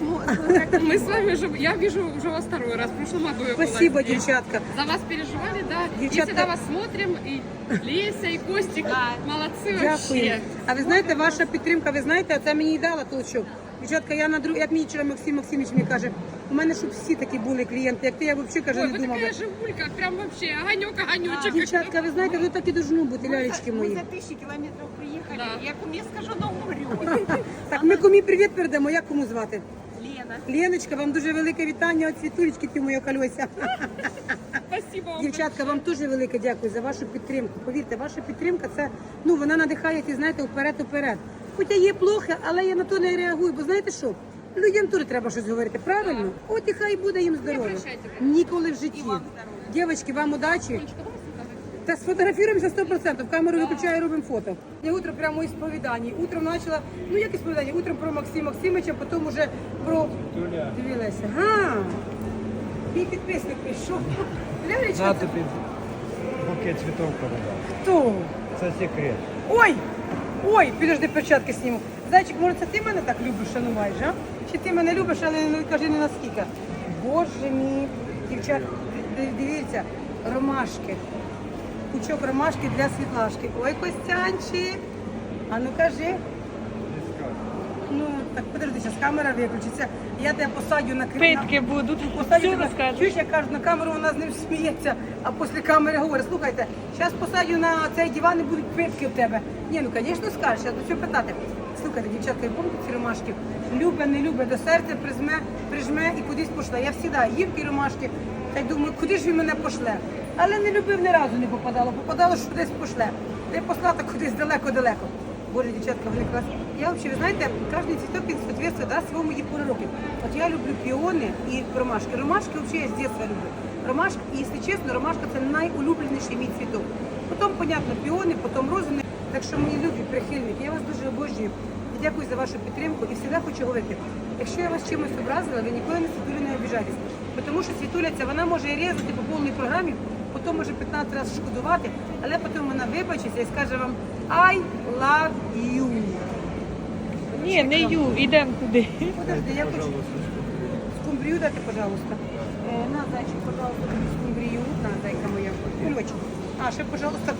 смо- Мы с вами уже, я вижу уже вас второй раз. В прошлом году я была Спасибо, здесь. дівчатка. За вас переживали, да. И Девчатка- всегда вас смотрим. И Леся, и Костик. Молодцы Дякую. вообще. А ви знаєте, ваша підтримка, ви знаєте, це мені і дала толчок. Дівчатка, я на друг, як мені вчора Максим Максимович мені каже, у мене щоб всі такі були клієнти, як ти, я взагалі каже, Ой, не вы думала. такая живулька, прям вообще огонек, огонечек. Дівчатка, ви знаєте, ви так і должно бути, лялечки Мы мої. за тысячи километров приехали. Да. Я куме скажу на умрю. Так, ми комі привіт передамо. Як кому звати? Леночка, вам дуже велике вітання від світулечки, ти моя кольося. Спасибо вам. Дівчатка, вам дуже велике дякую за вашу підтримку. Повірте, ваша підтримка це ну вона надихає, ті, знаєте, вперед уперед. Хоча є плохе, але я на то не реагую, бо знаєте що? Людям теж треба щось говорити, правильно? От і хай буде їм здоров'я. Ніколи в житті. Дівчатки, вам удачі. Та сфотографіруємося 100%. Камеру виключаю, робимо фото. Я утро прямо із сповідання. Утром почала, ну як із сповідання, утром про Максима Максимовича, потім уже про дивилася. Га. Мій підписник прийшов. На Лялечка, тобі букет цвітов передав. хто? Це секрет. Ой! Ой, підожди, перчатки сніму. Зайчик, може це ти мене так любиш, шануваєш, а? Чи ти мене любиш, але не кажи не наскільки. Боже мій, дівчат, ди- дивіться, ромашки. Пучок ромашки для світлашки. Ой, Костянчик. А ну кажи. Ну, так подожди, зараз камера виключиться. Я тебе посадю на на- Питки будуть. Посадю Все тебе. розкажеш. Чуєш, я кажу, на камеру вона з ним сміється, а після камери говорить, слухайте, зараз посадю на цей диван і будуть питки в тебе. Ні, ну звісно скажеш, я до чого питати. Слухайте, дівчатка, я пам'ятаю ці ромашки. Любе, не любе, до серця прижме, прижме і кудись пошле. Я завжди їв ті ромашки, та й думаю, куди ж він мене пошле. Але не любив, ні разу не попадало. Попадало, що десь пошле. Де послати кудись далеко-далеко. Боже, дівчатка, вони класні. Я взагалі, ви знаєте, кожен цвіток він соответствує да, своєму їй пору років. От я люблю піони і ромашки. Ромашки взагалі я з дитинства люблю. Ромашка, і якщо чесно, ромашка це найулюбленіший мій цвіток. Потім, понятно, піони, потім розини. Так що мої любі прихильники, я вас дуже обожнюю. Дякую за вашу підтримку і завжди хочу говорити. Якщо я вас чимось образила, ви ніколи на світулю не обіжайтесь. Тому що світуля ця вона може різати по повній програмі, потім може 15 разів шкодувати, але потім вона вибачиться і скаже вам I love you. Ні, не ю, йдемо туди. Подожди, я хочу скумбрію дати, пожалуйста. Е, на, зайчик, пожалуйста, скумбрію. На, зайка моя. Кульочок. А, ще, пожалуйста.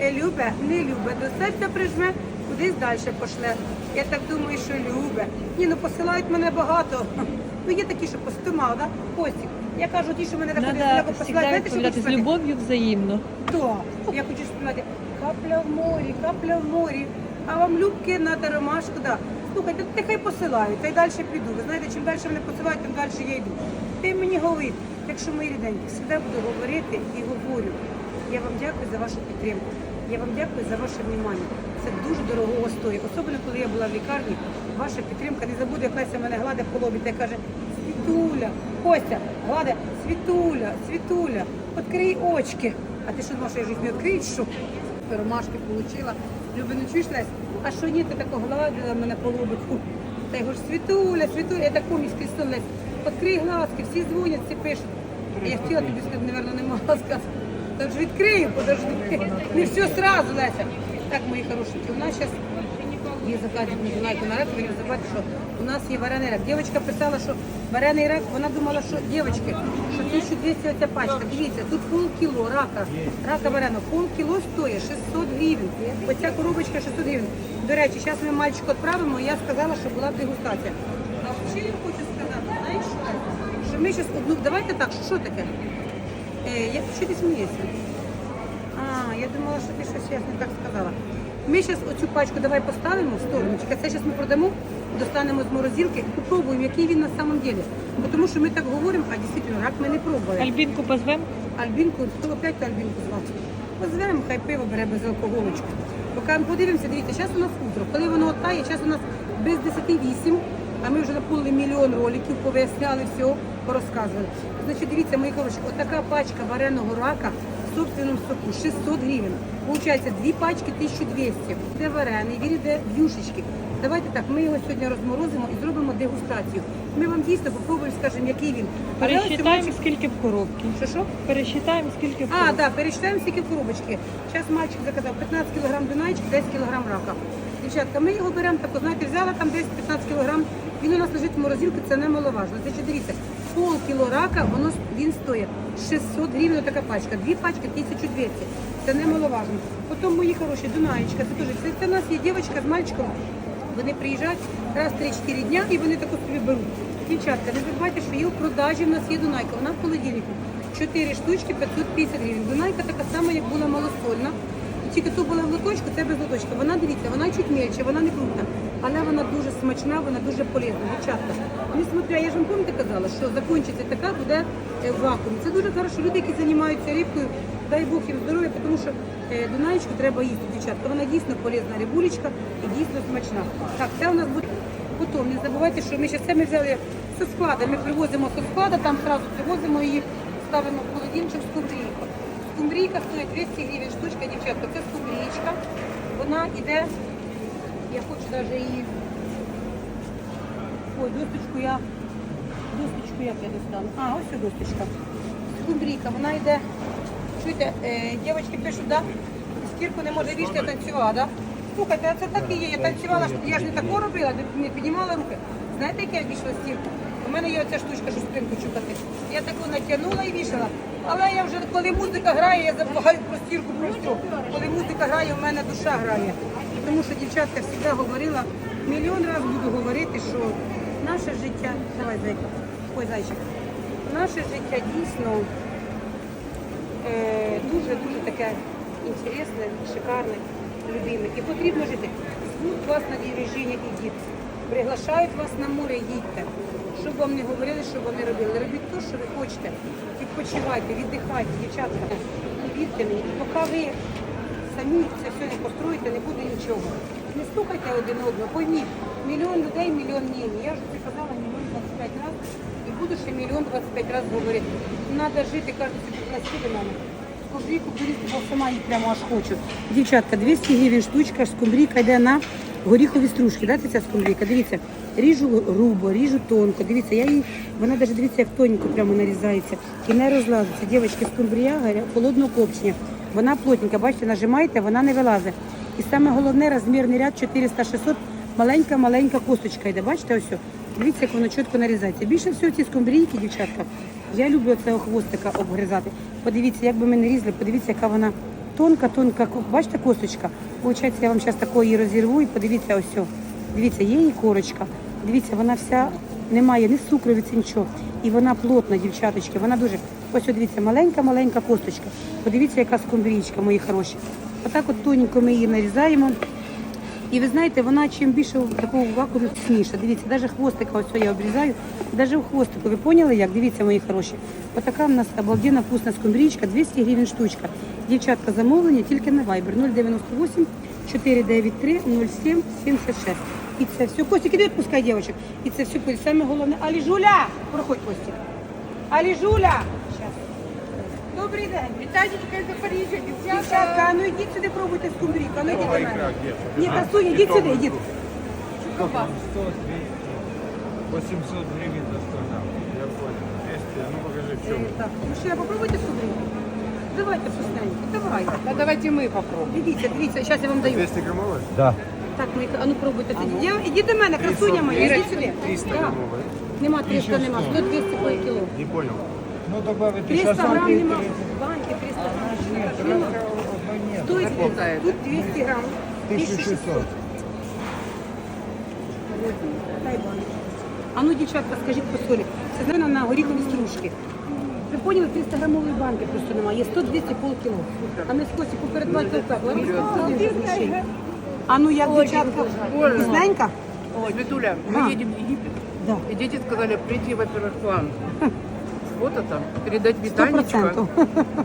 Е, Любе, не любе, до серця прижме, кудись далі пошле. Я так думаю, що любе. Ні, ну посилають мене багато. Ну є такі, що постимав, да? Костік. Я кажу, ті, що мене так далеко посилають, знаєте, що з сказати? любов'ю взаємно. Так, я хочу співати капля в морі, капля в морі. А вам любки на ромашку, да. Слухайте, нехай посилають, та й далі піду. Ви знаєте, чим далі мене посилають, тим далі я йду. Ти мені говори, якщо мої ріденькі, завжди буду говорити і говорю. Я вам дякую за вашу підтримку. Я вам дякую за ваше внимання. Це дуже дорогого стоїть. Особливо, коли я була в лікарні, ваша підтримка не забуде, як Леся мене гладить по лобі та каже, Світуля, Костя, гладить, Світуля, Світуля, відкрий очки. А ти що думаєш, я життя не відкриєш, що? Ромашки отримала. Люби, ну чуєш, Лесь? А що ні, ти тако гладила мене по лобику? Та я говорю, Світуля, Світуля, я міський сон, Лесь. Відкрий глазки, всі дзвонять, всі пишуть. А я хотіла тобі сказати, мабуть, не могла сказати. Вже відкрию, подожди. Не все сразу, Леся. Так, мої хорошенькі, у нас зараз є заказик Миколайко на рак, ви не що у нас є варений рак. Дівчинка писала, що варений рак, вона думала, що дівчатки, що 1200 оця пачка. Дивіться, тут пол кіло рака, рака вареного, пол кіло стоїть 600 гривень. Оця коробочка 600 гривень. До речі, зараз ми мальчику відправимо, я сказала, що була дегустація. А взагалі я хочу сказати, знаєш що? Що ми зараз одну, давайте так, що таке? Е, я, що ти смієшся? Я думала, що ти щось ясно так сказала. Ми зараз оцю пачку давай поставимо в стороночку. Це зараз ми продамо, достанемо з морозилки і попробуємо, який він на самом деле. Бо тому що ми так говоримо, а дійсно рак ми не пробували. Альбінку позвемо. Альбінку, хто опять Альбінку звати? Позвемо, хай пиво бере без алкоголочку. Поки ми подивимося, дивіться, зараз у нас утро. Коли воно оттає, зараз у нас без 10-8, а ми вже наповнили мільйон роликів, повиясняли все, порозказували. Значить, дивіться, мої хороші, отака пачка вареного рака в собственному соку 600 гривень. Получається, дві пачки 1200. Це варений, він йде в юшечки. Давайте так, ми його сьогодні розморозимо і зробимо дегустацію. Ми вам дійсно попробуємо, скажемо, який він. А зараз Пересчитаємо, сьогодні- скільки в коробці. Що що? Пересчитаємо, скільки в А, коробці. да, перечитаємо скільки в коробочки. Зараз мальчик заказав 15 кг дунайчик, 10 кг рака. Дівчатка, ми його беремо так, знаєте, взяла там десь 15 кілограм, він у нас лежить в морозилці, це немаловажно. Значить, дивіться, пол кіло рака, воно, він стоїть 600 гривень така пачка, дві пачки 1200. Це немаловажно. Потім мої хороші, Дунаєчка, це теж, це, це у нас є дівчинка з мальчиком, вони приїжджають раз 3-4 дня і вони таку собі беруть. Дівчатка, не забувайте, що є у продажі, в нас є Дунайка, вона в холодильнику. 4 штучки 550 гривень. Дунайка така сама, як була малосольна. Тільки то була в лоточку, це без лоточка. Вона дивіться, вона чуть мельче, вона не крупна, але вона дуже смачна, вона дуже полезна. Дівчатка. Несмотря, я ж вам пам'ятаєте казала, що закінчиться така, буде е, в вакуумі. Це дуже хорошо. Люди, які займаються рибкою, дай Бог їм здоров'я, тому що е, Дунаєчку треба їсти, дівчатка. Вона дійсно полезна рибулечка і дійсно смачна. Так, це у нас буде. Потім не забувайте, що ми ще це ми взяли зі склада. Ми привозимо зі склада, там одразу привозимо її, ставимо в холодильничок скумбрійку. Скумбрійка стоїть 200 гривень штучка, дівчатка. Це скумбрійка. Вона йде, я хочу навіть її. Ой, досточку я. Досточку як я достану? А, ось ця досточка. Скумбрійка, вона йде. Чуєте, е, дівчатки пишуть, да? Стірку не може вішати, я танцювала, да? Слухайте, а це так і є. Я танцювала, я ж не тако робила, не піднімала руки. Знаєте, як я вішала стірку? У мене є оця штучка, що спинку чукати. Я таку натягнула і вішала. Але я вже, коли музика грає, я забуваю про стірку про все. Коли музика грає, у мене душа грає. Тому що дівчатка завжди говорила, мільйон разів буду говорити, що наше життя, давай зайка, ой, зайчик, наше життя дійсно дуже-дуже таке інтересне, шикарне, любиме. І потрібно жити. Звуть вас на день і діти. Приглашають вас на море, їдьте. Щоб вам не говорили, що вони робили. Робіть те, що ви хочете. Відпочивайте, віддихайте, дівчатка. Вірте мені, поки ви самі це все не построїте, не буде нічого. Не слухайте один одного, пойміть, мільйон людей, мільйон ні. Я вже це казала мільйон 25 разів і буду ще мільйон 25 разів говорити. Треба жити, кажуть, до мене. Скумбрійку беріть, бо сама її прямо аж хочу. Дівчатка, 200 гривень штучка, скумбрійка йде на горіхові стружки. Дайте ця скумбрійка, дивіться, ріжу грубо, ріжу тонко. Дивіться, я її, вона навіть дивіться, як тоненько прямо нарізається і не розлазиться. Дівчатки, скумбрія холодного копчення. Вона плотненька, бачите, нажимаєте, вона не вилазить. І саме головне розмірний ряд 400-600, маленька-маленька косточка йде. Бачите, ось. Дивіться, як воно чітко нарізається. Більше всього ці скумбрійки, дівчатка, я люблю цього хвостика обгризати. Подивіться, як би ми не різали, подивіться, яка вона тонка, тонка. Бачите, косточка? Получається, я вам зараз такої розірву і подивіться ось. Дивіться, є її корочка. Дивіться, вона вся немає ні цукровиці, нічого. І вона плотна, дівчаточки. Вона дуже. Ось дивіться, маленька-маленька косточка. Подивіться, яка скумбрічка, мої хороші. Отак от тоненько ми її нарізаємо. І ви знаєте, вона чим більше в такому вакуумі. Дивіться, навіть хвостика ось я обрізаю, навіть у хвостику. Ви поняли як? Дивіться, мої хороші. Отака в нас обалденна вкусна скумбрічка, 200 гривень штучка. Дівчатка замовлення тільки на Viber 098 493 07 76. І це все. Костик, іди відпускай дівчаток. І це все буде саме головне. Аліжуля! Проходь, Костик. Аліжуля! Добрий день. Виталичка из Запоріжжя, Дівчатка, а ну йдіть сюди, пробуйте скумбрійку. Ну йдіть до мене. Ні, красуня, йдіть сюди, йдіть. 100, 800 гривен за 100 грамм. Я понял. 200, ну покажи, в чем. Так, мужчина, попробуйте скумбрійку. Давайте вкусненько, давайте. Та давайте ми попробуємо. Дивіться, дивіться, зараз я вам даю. 200 граммовая? Да. Так, мої, а ну пробуйте. Я, ідіть до мене, красуня моя, ідіть сюди. 300 Да. Нема 300, нема, 100, 200 по кіло. Не понял. Ну добавить 300 сейчас грам нема, банки 300 грам. Нет, Нема. Стоїть тут 200 грам. 1600. Дай баночку. А ну, дівчатка, скажіть по солі. Це знана на горіхові стружки. Ви поняли, 300 грамової банки просто немає. Є 100, 200, полкіло. А ми з Косі попередбачили так. Лариска. А ну як, дівчатка, вкусненька? Ой, Светуля, А. мы едем в Египет. Да. И дети сказали прийти, во-первых, к вам. Вот это, передать Сто Виталичку, процентов.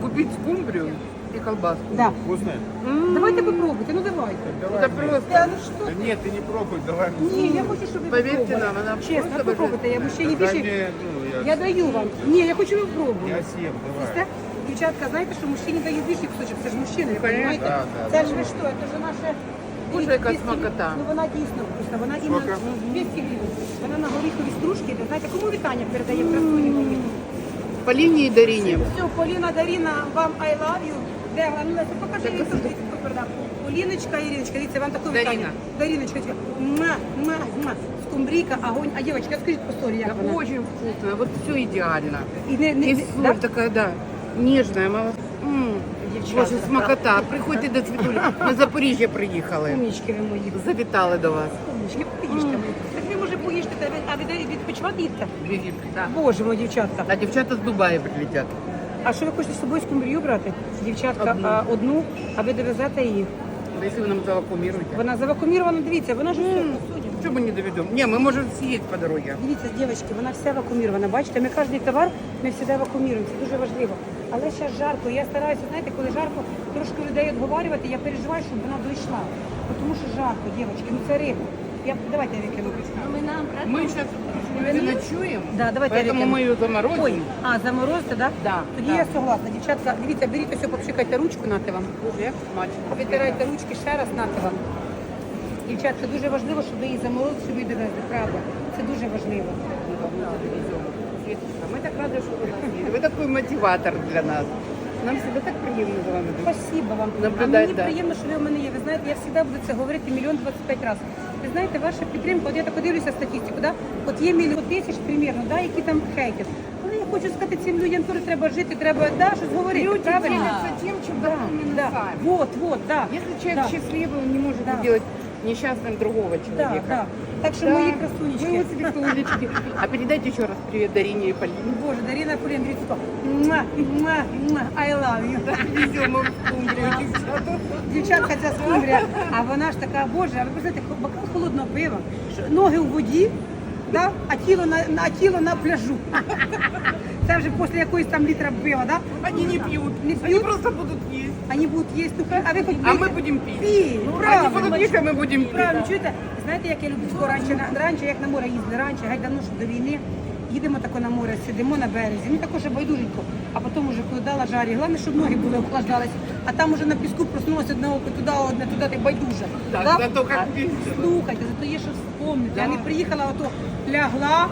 купить скумбрию и колбаску. Да. Вкусная? Давайте попробуйте, ну давайте. Это просто, Та, ну що? Да нет, ты не пробуй, давай. Ні, я хочу, щоб ви Поверьте попробували. нам, она Чесно, просто попробуйте, я ще не Дай більше. мне, ну, я, Я даю вам. Ні, я хочу ви я пробувати. съем, давай. Це, Дівчатка, знаєте, що мужчині дають більший кусочок, це ж мужчина, ви розумієте? Да, да, Це ж ви що, це ж наше... Боже, яка смакота. Ну вона дійсно вкусна, вона іменно 200 гривень. Вона на горіховій стружці, йде. знаєте, кому вітання передає красуні мої? Полине и Дарине. Все, Поліна, Даріна, вам I love you. Де вона? Ну, Леся, покажи їй тут. передам. Поліночка, Іриночка, дивіться, вам таке Даріна. вітання. Даріночка, муа, муа, муа. Скумбрійка, огонь. А дівчатка, скажіть по сторі, як вона? Очень вкусно. Вот все идеально. І не, не, И да? такая, да, нежная. мало- Боже, смакота. Приходьте до Світулі. Ми з Запоріжжя приїхали. Умнічки ви мої. Завітали до вас. Умнічки, поїжте. мої. Так ви може поїжте, та ви- а ви відпочивати їдете? Привіт. Да. Боже мой, дівчатка. А дівчата з Дубаю прилетять. А що ви хочете з собою скумбрію брати? Дівчатка, Одну. а, одну, а ви довезете її. Якщо ви нам завакуміруєте. Вона завакумірована, дивіться, вона ж посудять. Чому ми не доведемо? Ні, ми можемо з'їсти по дорозі. Дивіться, дівчатки, вона вся вакуумірована. Бачите, ми кожен товар ми завжди вакууміруємо. Це дуже важливо. Але зараз жарко. Я стараюся, знаєте, коли жарко, трошки людей відговорювати, я переживаю, щоб вона дійшла. Тому що жарко, дівчатки, ну це риба. Я давайте я викину. Ми зараз ночуємо, Да, давайте я поэтому викину. ми її Ой, заморозимо. а заморозите, да? Да, Тоді да. я согласна. Дівчатка, дивіться, беріть ось, попшикайте ручку, нате вам. Боже, як смачно. Витирайте ручки ще раз нате вам. Дівчатка, дуже важливо, щоб ви її заморозили, щоб її довезли. Правда. Це дуже важливо. Светочка, мы так рады, что вы нас есть. Вы такой мотиватор для нас. Нам всегда так приємно з вами. бути. Спасибо вам. Наблюдать, а мені да. приємно, що ви в мене є. Ви знаєте, я завжди буду це говорити мільйон 25 разів. Ви знаєте, ваша підтримка, от я так подивлюся статистику, да? от є мільйон тисяч примірно, да, які там хейтять. Але я хочу сказати, цим людям теж треба жити, треба да, щось говорити. Люди правильно? делятся тем, чем Да, довольны да. сами. Вот, вот, да. Если человек да. счастливый, он не может Да. сделать несчастным другого Да, человека. да. Так що Да. мої Вы красунечки. вот себе солнечки. А передайте еще раз привет Дарине и Полине. Боже, Дарина Полін, дивіться, муа, муа, муа, I love you. Везем им в Кумбрию, девчата. Дівчатка ця скумбрія, а вона ж така, боже, а ви представляєте, бокал холодного пива, що ноги у воді, да? а, тіло на, на- а тіло на пляжу. Це вже після якоїсь там літра пива, да? Они не пьют. Не Они пьют? просто будут есть. Вони будуть їсти, ну, а ви хоч А мы будем пить. Пій, ну, Они правильно. будут есть, а мы будем пить. Правильно, чуєте? Знаєте, як я люблю тако раніше, на- раніше, як на море їздили, раніше, гай давно що до війни, їдемо тако на море, сидимо на березі, ну також байдуженько, а потім уже коли жарі, головне, щоб ноги були охлаждались, а там уже на піску проснулося одне око туди, одне туди, ти байдуже. Так, Да? зато як А, весело. Слухайте, зато є що вспомнити. Да. Я не приїхала, ото лягла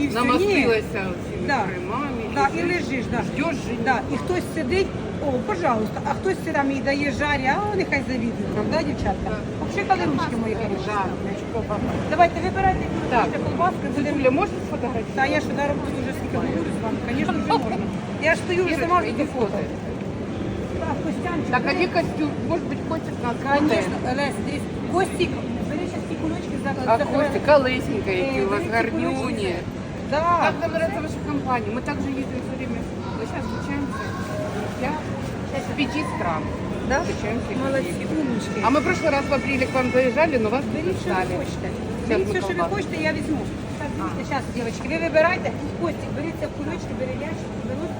і все. Ні. Намастилась всеми Да. кремами. Да, і лежиш, да. Жених. Да, і хтось сидить, о, пожалуйста, а хтось там і дає жарі, а нехай завідує, правда, дівчатка? Обшикали ручки мої, конечно. Да. Давайте вибирайте, яку Так. хочете колбаску, будемо. Юля, можешь сфотографировать? Та я ж зараз буду вже скільки говорю з вами, звісно, вже можна. Я ж стою, вже сама Ирочка, жду иди фото. фото. Так, Костянчик. Так, одни костюм. Может быть, котик нас Конечно, Лесь, дивись. Костік, бери зараз ті кулечки за А Костик, лысенькая, Э, у вас берите гарнюни. кулечки. Да. Как нам нравится ваша компания? Мы также ездим пяти стран. Да? Встречаемся. и Молодці, едем. умнички. А мы в прошлый раз в апреле к вам заезжали, но вас не Беріть, що ви ждали. хочете. Сейчас Беріть мы все, що ви колбаску. хочете, я візьму. Так, дивіться, зараз, дівчатки, ви вибирайте. Костік, беріться в кулечки, бери ящик, винос,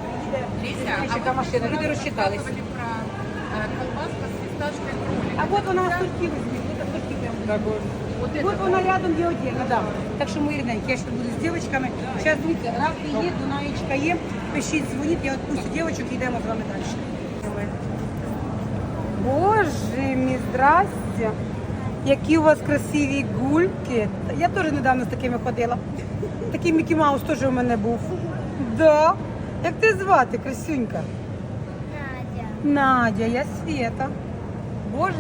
приїде ящика машина. Люди розчитались. колбаска с фисташкой кролик. А от вона сорти візьміть, от сорти прямо. Вот Вот вона рядом є отдельно, да. Так що мої рідненькі, я ще буду з дівчатками. Зараз дивіться, раки є, Дунаєчка є. Пишіть, дзвоніть, я відпустю дівчаток і йдемо з вами далі. Боже мій, здрасте. Які у вас красиві гульки. Я теж недавно з такими ходила. Такий Мікі Маус теж у мене був. Да. Як ти звати, красюнька? Надя. Надя, я Света. Боже.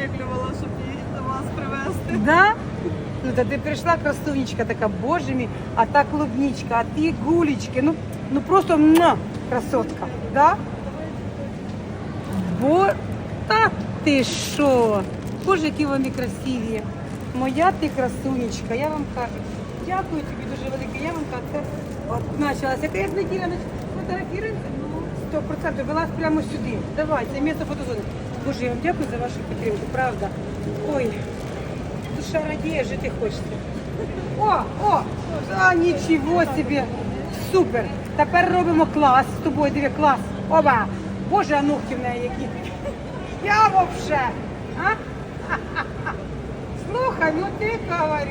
виклювала, щоб її до вас привезти. Да? Ну та ти прийшла красунечка така, боже мій, а та клубничка, а ти гулечки. Ну, ну просто красотка. Да? Бо та ти що? Боже, які вони красиві. Моя ти красунечка, я вам кажу. Дякую тобі дуже велике. Я вам кажу, це от почалася. Яка як неділя фотографіруємося? Ну, сто процентів. Вилазь прямо сюди. Давай, це місце фотозони. Боже, я вам дякую за вашу підтримку, правда. Ой, душа радіє, жити хочеться. О, о, а нічого собі. Супер. Тепер робимо клас з тобою. Диви, клас. Оба. Боже, а в неї які. Я вообще. Слухай, ну ти говорю.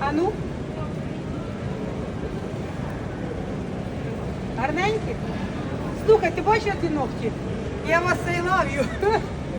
А ну? Гарненькі? Слухай, ти бачила ті ногті? Я вас I love.